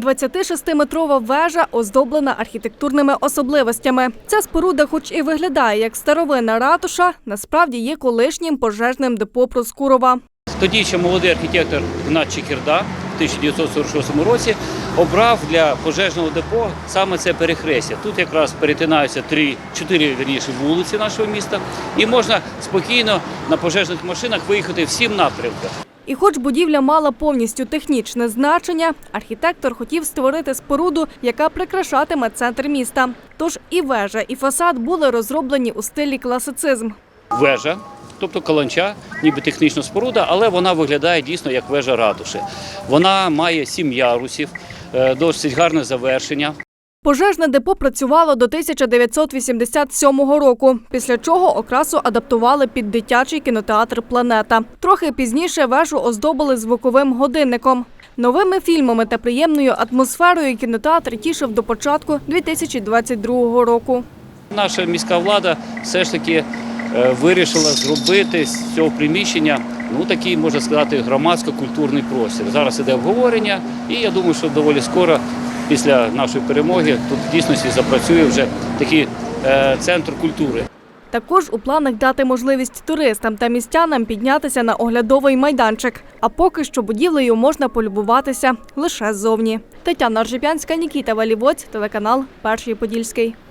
26-метрова вежа оздоблена архітектурними особливостями. Ця споруда, хоч і виглядає як старовинна ратуша, насправді є колишнім пожежним депо Проскурова. Тоді ще молодий архітектор Гнат Чекірда в 1946 році обрав для пожежного депо саме це перехрестя. Тут якраз перетинаються три, чотири вірніше вулиці нашого міста, і можна спокійно на пожежних машинах виїхати всім напрямках. І хоч будівля мала повністю технічне значення, архітектор хотів створити споруду, яка прикрашатиме центр міста. Тож і вежа, і фасад були розроблені у стилі класицизм. Вежа, тобто каланча, ніби технічна споруда, але вона виглядає дійсно як вежа ратуші. Вона має сім ярусів, е, досить гарне завершення. Пожежне депо працювало до 1987 року, після чого окрасу адаптували під дитячий кінотеатр Планета. Трохи пізніше вежу оздобили звуковим годинником. Новими фільмами та приємною атмосферою кінотеатр тішив до початку 2022 року. Наша міська влада все ж таки е, вирішила зробити з цього приміщення ну такий, можна сказати, громадсько-культурний простір. Зараз іде обговорення, і я думаю, що доволі скоро, після нашої перемоги, тут в дійсності запрацює вже такий е, центр культури. Також у планах дати можливість туристам та містянам піднятися на оглядовий майданчик. А поки що будівлею можна полюбуватися лише ззовні. Тетяна Ржепянська, Нікіта Валівоць, телеканал Перший Подільський.